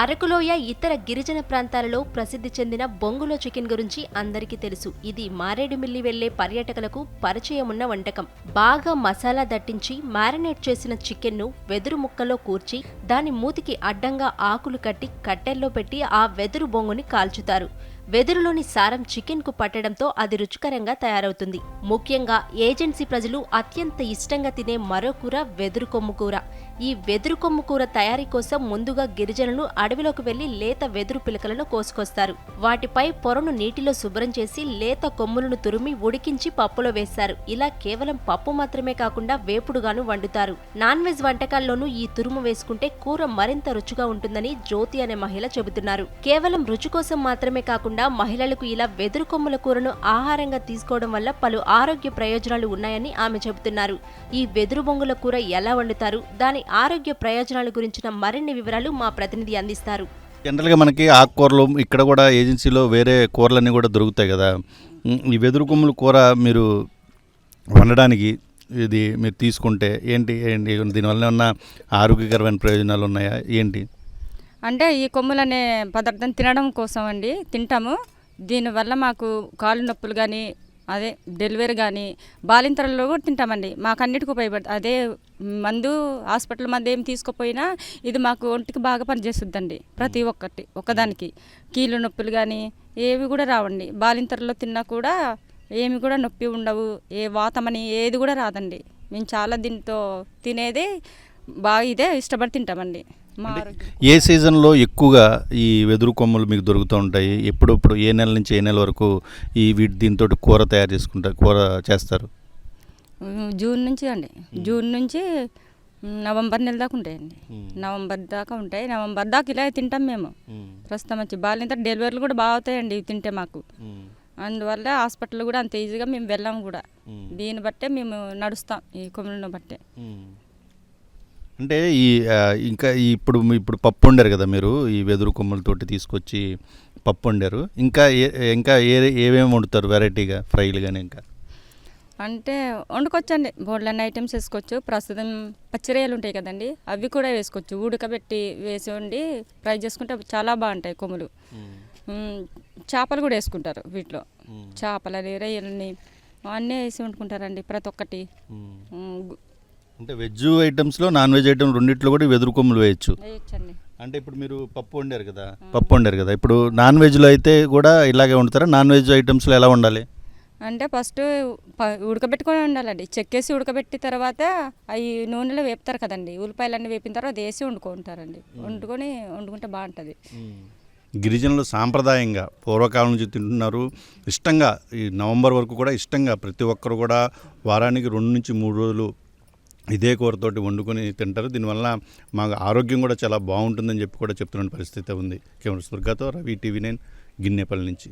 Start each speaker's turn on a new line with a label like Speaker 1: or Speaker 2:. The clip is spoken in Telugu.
Speaker 1: అరకులోయ ఇతర గిరిజన ప్రాంతాలలో ప్రసిద్ధి చెందిన బొంగులో చికెన్ గురించి అందరికీ తెలుసు. ఇది మారేడుమిల్లి వెళ్ళే పర్యాటకులకు పరిచయం ఉన్న వంటకం. బాగా మసాలా దట్టించి మ్యారినేట్ చేసిన చికెన్ను వెదురు ముక్కలో కూర్చి దాని మూతికి అడ్డంగా ఆకులు కట్టి కట్టెల్లో పెట్టి ఆ వెదురు బొంగుని కాల్చుతారు. వెదురులోని సారం చికెన్కు పట్టడంతో అది రుచికరంగా తయారవుతుంది. ముఖ్యంగా ఏజెన్సీ ప్రజలు అత్యంత ఇష్టంగా తినే మరో కూర వెదురు కొమ్ము కూర. ఈ వెదురు కొమ్ము కూర తయారీ కోసం ముందుగా గిరిజనులు అడవిలోకి వెళ్ళి లేత వెదురు పిలకలను కోసుకొస్తారు. వాటిపై పొరను నీటిలో శుభ్రం చేసి లేత కొమ్ములను తురిమి ఉడికించి పప్పులో వేస్తారు. ఇలా కేవలం పప్పు మాత్రమే కాకుండా వేపుడుగాను వండుతారు. నాన్ వెజ్ వంటకాల్లోనూ ఈ తురుము వేసుకుంటే కూర మరింత రుచిగా ఉంటుందని జ్యోతి అనే మహిళ చెబుతున్నారు. కేవలం రుచి కోసం మాత్రమే కాకుండా మహిళలకు ఇలా వెదురు కొమ్ముల కూరను ఆహారంగా తీసుకోవడం వల్ల పలు ఆరోగ్య ప్రయోజనాలు ఉన్నాయని ఆమె చెబుతున్నారు. ఈ వెదురు బొంగుల కూర ఎలా వండుతారు? దాని ఆరోగ్య ప్రయోజనాల గురించిన మరిన్ని వివరాలు మా ప్రతినిధి అందిస్తారు.
Speaker 2: జనరల్గా మనకి ఆకుకూరలు ఇక్కడ కూడా ఏజెన్సీలో వేరే కూరలన్నీ కూడా దొరుకుతాయి కదా. ఈ వెదురు కొమ్ముల కూర మీరు వండడానికి ఇది మీరు తీసుకుంటే ఏంటి ఏంటి దీనివల్ల ఉన్న ఆరోగ్యకరమైన ప్రయోజనాలు ఉన్నాయా? ఏంటి?
Speaker 3: అంటే ఈ కొమ్ములు అనే పదార్థం తినడం కోసం అండి తింటాము. దీనివల్ల మాకు కాళ్ళు నొప్పులు కానీ అదే డెలివరీ కానీ బాలింతరలో కూడా తింటామండి. మాకు అన్నిటికీ ఉపయోగపడుతుంది అదే మందు హాస్పిటల్ మందు ఏం తీసుకుపోయినా ఇది మాకు ఒంటికి బాగా పనిచేస్తుందండి ప్రతి ఒక్కటి ఒక్కదానికి. కీళ్ళు నొప్పులు కానీ ఏవి కూడా రావండి. బాలింతరలో తిన్నా కూడా ఏమి కూడా నొప్పి ఉండవు ఏ వాతమని ఏది కూడా రాదండి. మేము చాలా దీంతో తినేది బాగా ఇదే ఇష్టపడి తింటామండి.
Speaker 2: ఏ సీజన్లో ఎక్కువగా ఈ వెదురు కొమ్ములు మీకు దొరుకుతూ ఉంటాయి? ఎప్పుడప్పుడు ఏ నెల నుంచి ఏ నెల వరకు ఈ వీటి దీంతో కూర తయారు చేసుకుంటారు కూర చేస్తారు?
Speaker 3: జూన్ నుంచి అండి. జూన్ నుంచి నవంబర్ నెల దాకా ఉంటాయండి. నవంబర్ దాకా ఉంటాయి. నవంబర్ దాకా ఇలా తింటాం మేము. ప్రస్తుతం వచ్చి బాలింత డెలివరీలు కూడా బాగా అవుతాయండి ఇవి తింటే మాకు. అందువల్ల హాస్పిటల్ కూడా అంత ఈజీగా మేము వెళ్ళాము కూడా. దీన్ని బట్టే మేము నడుస్తాం ఈ కొమ్ములను బట్టే.
Speaker 2: అంటే ఈ ఇంకా ఇప్పుడు ఇప్పుడు పప్పు వండారు కదా మీరు ఈ వెదురు కొమ్ములతోటి తీసుకొచ్చి పప్పు వండారు. ఇంకా ఏ ఇంకా ఏ ఏమేమి వండుతారు వెరైటీగా ఫ్రైలు కానీ ఇంకా?
Speaker 3: అంటే వండుకోవచ్చండి. బోర్డులన్నీ ఐటమ్స్ వేసుకోవచ్చు. ప్రస్తుతం పచ్చిరొయ్యలు ఉంటాయి కదండి. అవి కూడా వేసుకోవచ్చు. ఉడకబెట్టి వేసి వండి ఫ్రై చేసుకుంటే చాలా బాగుంటాయి కొమ్ములు. చేపలు కూడా వేసుకుంటారు వీటిలో. చేపలని రొయ్యలని అన్నీ వేసి వండుకుంటారండి ప్రతి ఒక్కటి.
Speaker 2: అంటే వెజ్ ఐటమ్స్లో నాన్ వెజ్ ఐటమ్ రెండిట్లో కూడా వెదురు కొమ్ములు వేయచ్చు.
Speaker 3: వేయొచ్చండి.
Speaker 2: అంటే ఇప్పుడు మీరు పప్పు వండారు కదా పప్పు వండారు కదా ఇప్పుడు నాన్ వెజ్లో అయితే కూడా ఇలాగే వండుతారా? నాన్ వెజ్ ఐటమ్స్లో ఎలా వండాలి?
Speaker 3: అంటే ఫస్ట్ ప- ఉడకబెట్టుకొని ఉండాలండి. చెక్కేసి ఉడకబెట్టి తర్వాత అవి నూనెలో వేపుతారు కదండి. ఉల్లిపాయలన్నీ వేపిన తర్వాత అది వేసి వండుకుంటారండి. వండుకొని వండుకుంటే బాగుంటుంది.
Speaker 2: గిరిజనులు సాంప్రదాయంగా పూర్వకాలం నుంచి తింటున్నారు. ఇష్టంగా ఈ నవంబర్ వరకు కూడా ఇష్టంగా ప్రతి ఒక్కరు కూడా వారానికి రెండు నుంచి మూడు రోజులు ఇదే కూరతోటి వండుకొని తింటారు. దీనివల్ల మాకు ఆరోగ్యం కూడా చాలా బాగుంటుందని చెప్పి కూడా చెప్తున్న పరిస్థితి ఉంది. కెమెరా స్వర్గతో రవి టీవీ నైన్ గిన్నెపల్లి నుంచి.